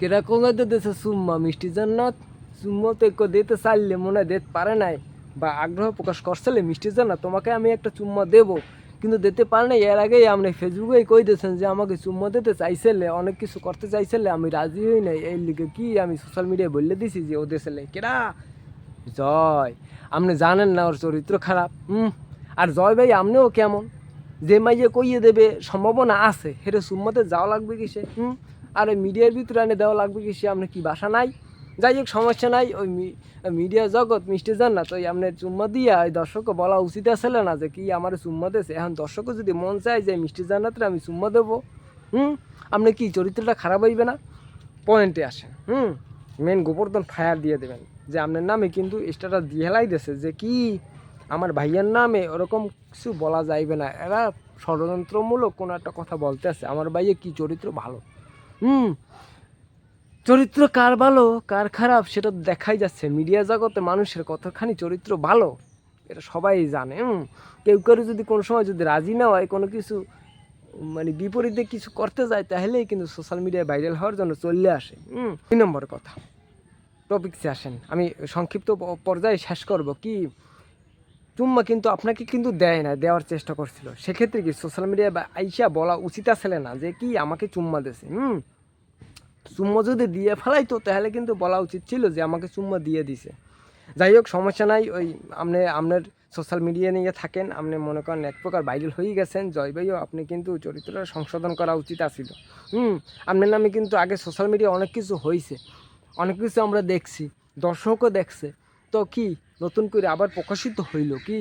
কীরকম দেশে সুম্মা, মিষ্টি জান্নাত। সুম্মা তো একটু দিতে চাইলে মনে হয় দিতে পারে নাই বা আগ্রহ প্রকাশ করছিলে মিষ্টি জান্নাত, তোমাকে আমি একটা চুম্মা দেবো। কিন্তু দিতে পারে নাই, এর আগেই আপনি ফেসবুকেই কই দিয়েছেন যে আমাকে চুম্মা দিতে চাইছিলে, অনেক কিছু করতে চাইছিলে, আমি রাজি হই নাই। এই লিগে কি আমি সোশ্যাল মিডিয়ায় বললে দিছি যে ও দেশে কেরা জয়। আপনি জানেন না ওর চরিত্র খারাপ। হুম আর জয় ভাই, আপনিও কেমন? যে মাইয়ে কইয়ে দেবে, সম্ভাবনা আছে। হেরে সুম্মাতে যাওয়া লাগবে কি সে হুম আর ওই মিডিয়ার ভিতরে এনে দেওয়া লাগবে কি, সে আপনার কি বাসা নাই? যাই হোক, সমস্যা নাই। ওই মিডিয়া জগৎ মিষ্টি যান না তো ওই আপনার চুম্মা দিয়া ওই দর্শককে বলা উচিত আসলে না যে কি আমার চুম্মা দেছে এখন দর্শকও যদি মন চায় যে মিষ্টি জান্নাতে আমি চুম্মা দেবো, হুম? আপনি কি চরিত্রটা খারাপ হইবে না? পয়েন্টে আসেন, হুম? মেন গোবর্ধন ফায়ার দিয়ে দেবেন, যে আপনার নামে কিন্তু স্টারটা দিয়ে হেলাই দিয়েছে যে কি আমার ভাইয়ার নামে ওরকম কিছু বলা যাইবে না। এরা ষড়যন্ত্রমূলক কোনো একটা কথা বলতে আছে। আমার ভাইয়ে কি চরিত্র ভালো? হুম। চরিত্র কার ভালো, কার খারাপ, সেটা দেখাই যাচ্ছে। মিডিয়া জগতে মানুষের কতখানি চরিত্র ভালো, এটা সবাই জানে, হুম। কেউ কেউ যদি কোনো সময় যদি রাজি না হয়, কোনো কিছু মানে বিপরীতে কিছু করতে যায়, তাহলেই কিন্তু সোশ্যাল মিডিয়ায় ভাইরাল হওয়ার জন্য চলে আসে, হুম। দুই নম্বর কথা টপিকসে আসেন। আমি সংক্ষিপ্ত পর্যায়ে শেষ করব। কি চুম্মা কিন্তু আপনাকে কিন্তু দেয় না, দেওয়ার চেষ্টা করছিল। সেক্ষেত্রে কি সোশ্যাল মিডিয়ায় বা আইসা বলা উচিত আসলে না যে, কি আমাকে চুম্মা দেছে? হুম? চুম্মা যদি দিয়ে ফেলাইতো, তাহলে কিন্তু বলা উচিত ছিল যে, আমাকে চুম্মা দিয়ে দিছে। যাই হোক, সমস্যা নাই, ওই আপনি, আপনার সোশ্যাল মিডিয়া নিয়ে থাকেন, আপনি মনে করেন এক প্রকার ভাইরাল হয়ে গেছেন, জয় ভাইও আপনি কিন্তু চরিত্রটা সংশোধন করা উচিত আছিল। হুম? আপনার নামে কিন্তু আগে সোশ্যাল মিডিয়া অনেক কিছু হয়েছে অনেক কিছু আমরা দেখছি, দর্শকও দেখছে। তো কি নতুন করে আবার প্রকাশিত হইল কি?